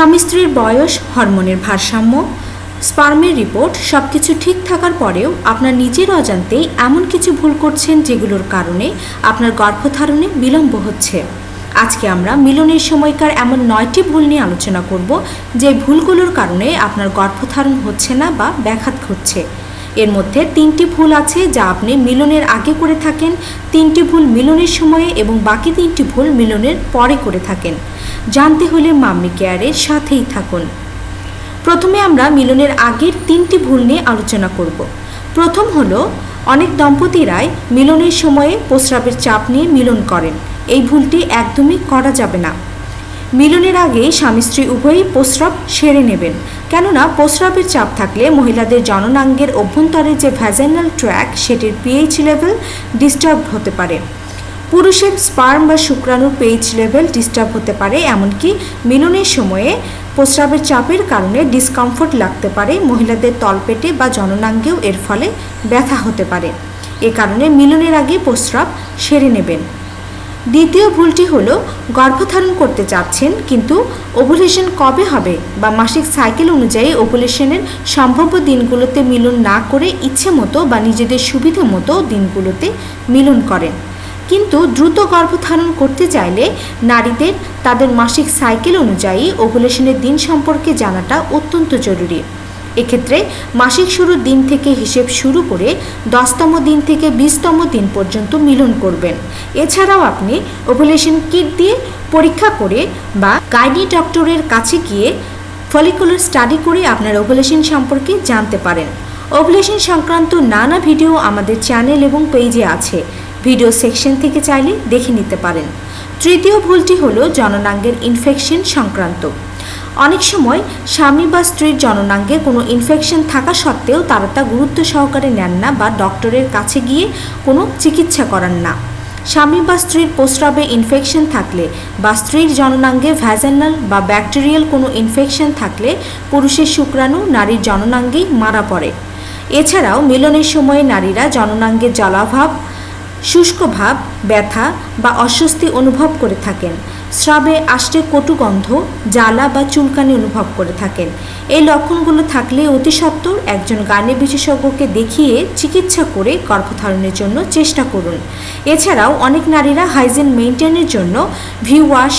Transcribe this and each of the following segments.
স্বামী স্ত্রীর বয়স, হরমোনের ভারসাম্য, স্পার্মের রিপোর্ট সব কিছু ঠিক থাকার পরেও আপনার নিজের অজান্তেই এমন কিছু ভুল করছেন যেগুলোর কারণে আপনার গর্ভধারণে বিলম্ব হচ্ছে। আজকে আমরা মিলনের সময়কার এমন নয়টি ভুল নিয়ে আলোচনা করব যে ভুলগুলোর কারণে আপনার গর্ভধারণ হচ্ছে না বা ব্যাঘাত ঘটছে। এর মধ্যে তিনটি ভুল আছে যা আপনি মিলনের আগে করে থাকেন, তিনটি ভুল মিলনের সময়ে এবং বাকি তিনটি ভুল মিলনের পরে করে থাকেন। জানতে হলে মাম্মি কেয়ারের সাথেই থাকুন। প্রথমে আমরা মিলনের আগের তিনটি ভুল নিয়ে আলোচনা করব। প্রথম হলো, অনেক দম্পতিরাই মিলনের সময়ে প্রস্রাবের চাপ নিয়ে মিলন করেন। এই ভুলটি একদমই করা যাবে না। মিলনের আগে স্বামী স্ত্রী উভয়ই প্রস্রাব সেরে নেবেন। কেননা প্রস্রাবের চাপ থাকলে মহিলাদের জননাঙ্গের অভ্যন্তরে যে ভ্যাজাইনাল ট্র্যাক সেটির পিএইচ লেভেল ডিস্টার্ব হতে পারে। পুরুষের স্পার্ম বা শুক্রাণুর পেইচ লেভেল ডিস্টার্ব হতে পারে, এমনকি মিলনের সময়ে প্রস্রাবের চাপের কারণে ডিসকমফোর্ট লাগতে পারে, মহিলাদের তলপেটে বা জননাঙ্গেও এর ফলে ব্যথা হতে পারে। এ কারণে মিলনের আগে প্রস্রাব সেরে নেবেন। দ্বিতীয় ভুলটি হলো গর্ভধারণ করতে চাচ্ছেন, কিন্তু ওভুলেশন কবে হবে বা মাসিক সাইকেল অনুযায়ী ওভুলেশনের সম্ভাব্য দিনগুলোতে মিলন না করে ইচ্ছে মতো বা নিজেদের সুবিধে মতো দিনগুলোতে মিলন করেন। কিন্তু দ্রুত গর্ভধারণ করতে চাইলে নারীদের তাদের মাসিক সাইকেল অনুযায়ী ওভুলেশনের দিন সম্পর্কে জানাটা অত্যন্ত জরুরি। এক্ষেত্রে মাসিক শুরুর দিন থেকে হিসেব শুরু করে দশতম দিন থেকে বিশতম দিন পর্যন্ত মিলন করবেন। এছাড়াও আপনি ওভুলেশন কিট দিয়ে পরীক্ষা করে বা গাইনি ডক্টরের কাছে গিয়ে ফলিকুলার স্টাডি করে আপনার ওভুলেশন সম্পর্কে জানতে পারেন। ওভুলেশন সংক্রান্ত নানা ভিডিও আমাদের চ্যানেল এবং পেজে আছে। ভিডিও সেকশন থেকে চাইলে দেখে নিতে পারেন। তৃতীয় ভুলটি হলো জননাঙ্গের ইনফেকশন সংক্রান্ত। অনেক সময় স্বামী বা স্ত্রীর জননাঙ্গে কোনো ইনফেকশন থাকা সত্ত্বেও তারা তা গুরুত্ব সহকারে নেন না বা ডক্টরের কাছে গিয়ে কোনো চিকিৎসা করান না। স্বামী বা স্ত্রীর প্রস্রাবে ইনফেকশন থাকলে বা স্ত্রীর জননাঙ্গে ভ্যাজানাল বা ব্যাকটেরিয়াল কোনো ইনফেকশন থাকলে পুরুষের শুক্রাণু নারীর জননাঙ্গেই মারা পড়ে। এছাড়াও মিলনের সময়ে নারীরা জননাঙ্গের জলাভাব শুষ্কভাব ব্যথা বা অস্বস্তি অনুভব করে থাকেন। স্রাবে আষ্টে কটু গন্ধ, জ্বালা বা চুলকানি অনুভব করে থাকেন। এই লক্ষণগুলো থাকলে অতি সত্বর একজন গানে বিশেষজ্ঞকে দেখিয়ে চিকিৎসা করে গর্ভধারণের জন্য চেষ্টা করুন। এছাড়াও অনেক নারীরা হাইজিন মেনটেনের জন্য ভি ওয়াশ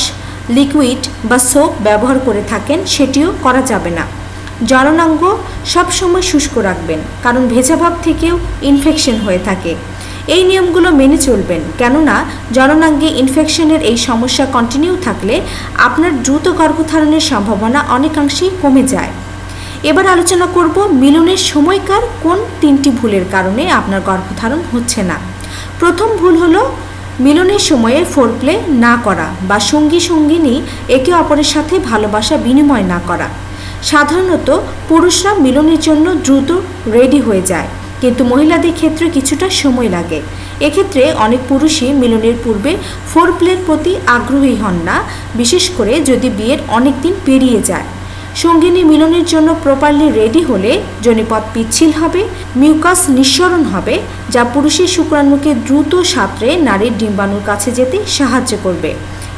লিকুইড বা সোপ ব্যবহার করে থাকেন, সেটিও করা যাবে না। জননাঙ্গ সবসময় শুষ্ক রাখবেন, কারণ ভেজাভাব থেকেও ইনফেকশন হয়ে থাকে। এই নিয়মগুলো মেনে চলবেন। কেননা, জননাঙ্গে ইনফেকশনের এই সমস্যা কন্টিনিউ থাকলে আপনার দ্রুত গর্ভধারণের সম্ভাবনা অনেকাংশেই কমে যায়। এবার আলোচনা করব মিলনের সময়কার কোন তিনটি ভুলের কারণে আপনার গর্ভধারণ হচ্ছে না। প্রথম ভুল হলো মিলনের সময়ে ফোরপ্লে না করা বা সঙ্গী সঙ্গিনী একে অপরের সাথে ভালোবাসা বিনিময় না করা। সাধারণত পুরুষরা মিলনের জন্য দ্রুত রেডি হয়ে যায়। কিন্তু মহিলাদের ক্ষেত্রে কিছুটা সময় লাগে। এক্ষেত্রে অনেক পুরুষই মিলনের পূর্বে ফোর প্লের প্রতি আগ্রহী হন না, বিশেষ করে যদি বিয়ের অনেক দিন পেরিয়ে যায়। সঙ্গিনী মিলনের জন্য প্রপারলি রেডি হলে জনিপথ পিচ্ছিল হবে, মিউকাস নিঃসরণ হবে, যা পুরুষের শুক্রাণুকে দ্রুত সাঁতরে নারীর ডিম্বাণুর কাছে যেতে সাহায্য করবে।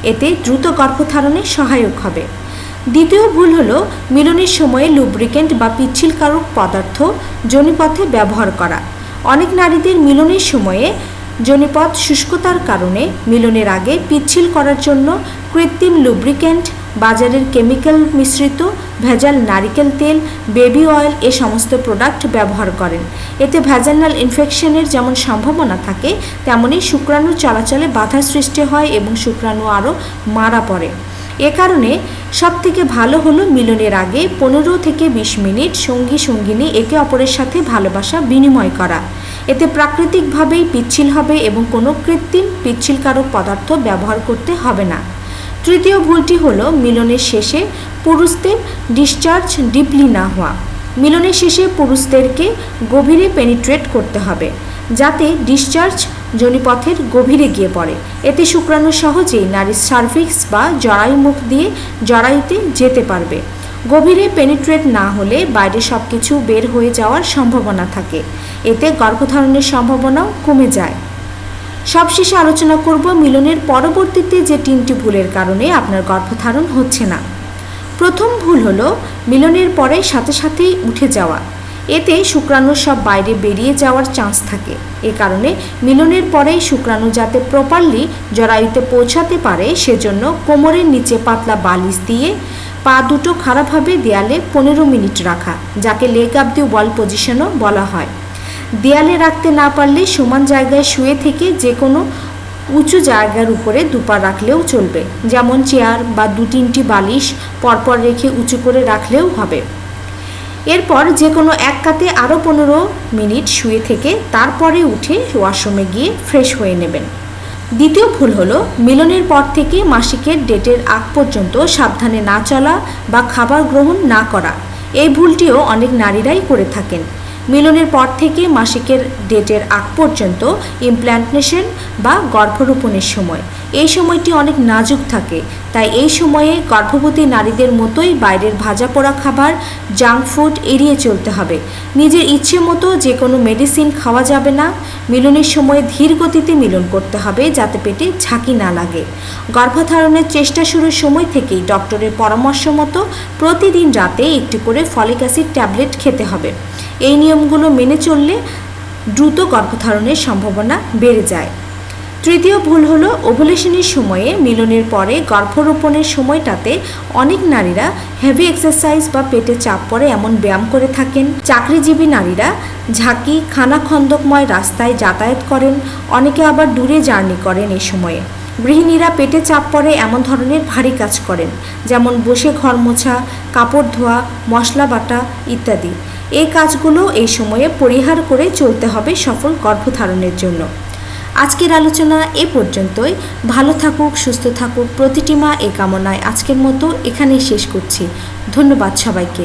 এতে দ্রুত গর্ভধারণে সহায়ক হবে। দ্বিতীয় ভুল হলো মিলনের সময়ে লুব্রিকেন্ট বা পিচ্ছিলকারক পদার্থ জনিপথে ব্যবহার করা। অনেক নারীদের মিলনের সময়ে জনিপথ শুষ্কতার কারণে মিলনের আগে পিচ্ছিল করার জন্য কৃত্রিম লুব্রিকেন্ট বাজারের কেমিক্যাল মিশ্রিত, ভেজাল নারিকেল তেল বেবি অয়েল এ সমস্ত প্রোডাক্ট ব্যবহার করেন। এতে ভ্যাজানাল ইনফেকশনের যেমন সম্ভাবনা থাকে তেমনই শুক্রাণু চলাচলে বাধা সৃষ্টি হয় এবং শুক্রাণু আরও মারা পড়ে। এ কারণে সব থেকে ভালো হলো মিলনের আগে পনেরো থেকে বিশ মিনিট সঙ্গী সঙ্গিনী একে অপরের সাথে ভালোবাসা বিনিময় করা। এতে প্রাকৃতিকভাবেই পিচ্ছিল হবে এবং কোনো কৃত্রিম পিচ্ছিলকারক পদার্থ ব্যবহার করতে হবে না। তৃতীয় ভুলটি হলো মিলনের শেষে পুরুষদের ডিসচার্জ ডিপলি না হওয়া। মিলনের শেষে পুরুষদেরকে গভীরে পেনিট্রেট করতে হবে। যাতে ডিসচার্জ জনিপথের গভীরে গিয়ে পড়ে। এতে শুক্রাণু সহজেই নারীর সার্ভিক্স বা জরায়ু মুখ দিয়ে জরায়ুতে যেতে পারবে। গভীরে পেনিট্রেট না হলে বাইরে সব কিছু বের হয়ে যাওয়ার সম্ভাবনা থাকে। এতে গর্ভধারণের সম্ভাবনাও কমে যায়। সবশেষে আলোচনা করব মিলনের পরবর্তীতে যে তিনটি ভুলের কারণে আপনার গর্ভধারণ হচ্ছে না। প্রথম ভুল হলো, মিলনের পরে সাথে সাথেই উঠে যাওয়া। এতে শুক্রাণু সব বাইরে বেরিয়ে যাওয়ার চান্স থাকে। এ কারণে মিলনের পরেই শুক্রাণু যাতে প্রপারলি জরায়ুতে পৌঁছাতে পারে, সেজন্য কোমরের নিচে পাতলা বালিশ দিয়ে পা দুটো খারাপভাবে দেয়ালে পনেরো মিনিট রাখা, যাকে লেগ আপ দি ওয়াল পজিশনও বলা হয়। দেয়ালে রাখতে না পারলে সমান জায়গায় শুয়ে থেকে যে কোনো উঁচু জায়গার উপরে দুপা রাখলেও চলবে। যেমন চেয়ার বা দু তিনটি বালিশ পরপর রেখে উঁচু করে রাখলেও হবে। এরপর যে কোনো এক কাতে আরও পনেরো মিনিট শুয়ে থেকে তারপরে উঠে ওয়াশরুমে গিয়ে ফ্রেশ হয়ে নেবেন। দ্বিতীয় ভুল হলো, মিলনের পর থেকে মাসিকের ডেটের আগ পর্যন্ত সাবধানে না চলা বা খাবার গ্রহণ না করা। এই ভুলটিও অনেক নারীরাই করে থাকেন। মিলনের পর থেকে মাসিকের ডেটের আগ পর্যন্ত ইমপ্ল্যান্টেশন বা গর্ভরোপণের সময়। এই সময়টি অনেক নাজুক থাকে, তাই এই সময়ে গর্ভবতী নারীদের মতোই বাইরের ভাজা পোড়া খাবার জাঙ্ক ফুড এড়িয়ে চলতে হবে। নিজের ইচ্ছে মতো যে কোনো মেডিসিন খাওয়া যাবে না। মিলনের সময় ধীর গতিতে মিলন করতে হবে যাতে পেটে ঝাঁকি না লাগে। গর্ভধারণের চেষ্টা শুরুর সময় থেকেই ডক্টরের পরামর্শ মতো প্রতিদিন রাতে একটি করে ফলিক অ্যাসিড ট্যাবলেট খেতে হবে। এই নিয়মগুলো মেনে চললে দ্রুত গর্ভধারণের সম্ভাবনা বেড়ে যায়। তৃতীয় ভুল হলো ওভুলেশনের সময়ে মিলনের পরে গর্ভরোপণের সময়টাতে অনেক নারীরা হেভি এক্সারসাইজ বা পেটে চাপ পড়ে এমন ব্যায়াম করে থাকেন। চাকরিজীবী নারীরা ঝাঁকি, খানাখন্দকময় রাস্তায় যাতায়াত করেন, অনেকে আবার দূরে জার্নি করেন এই সময়ে। গৃহিণীরা পেটে চাপ পড়ে এমন ধরনের ভারী কাজ করেন, যেমন বসে ঘর মোছা, কাপড় ধোয়া, মশলা বাটা ইত্যাদি। এই কাজগুলো এই সময়ে পরিহার করে চলতে হবে সফল গর্ভধারণের জন্য। আজকের আলোচনা এ পর্যন্তই। ভালো থাকুক, সুস্থ থাকুক, প্রতিটি মা এ কামনায় আজকের মতো এখানেই শেষ করছি। ধন্যবাদ সবাইকে।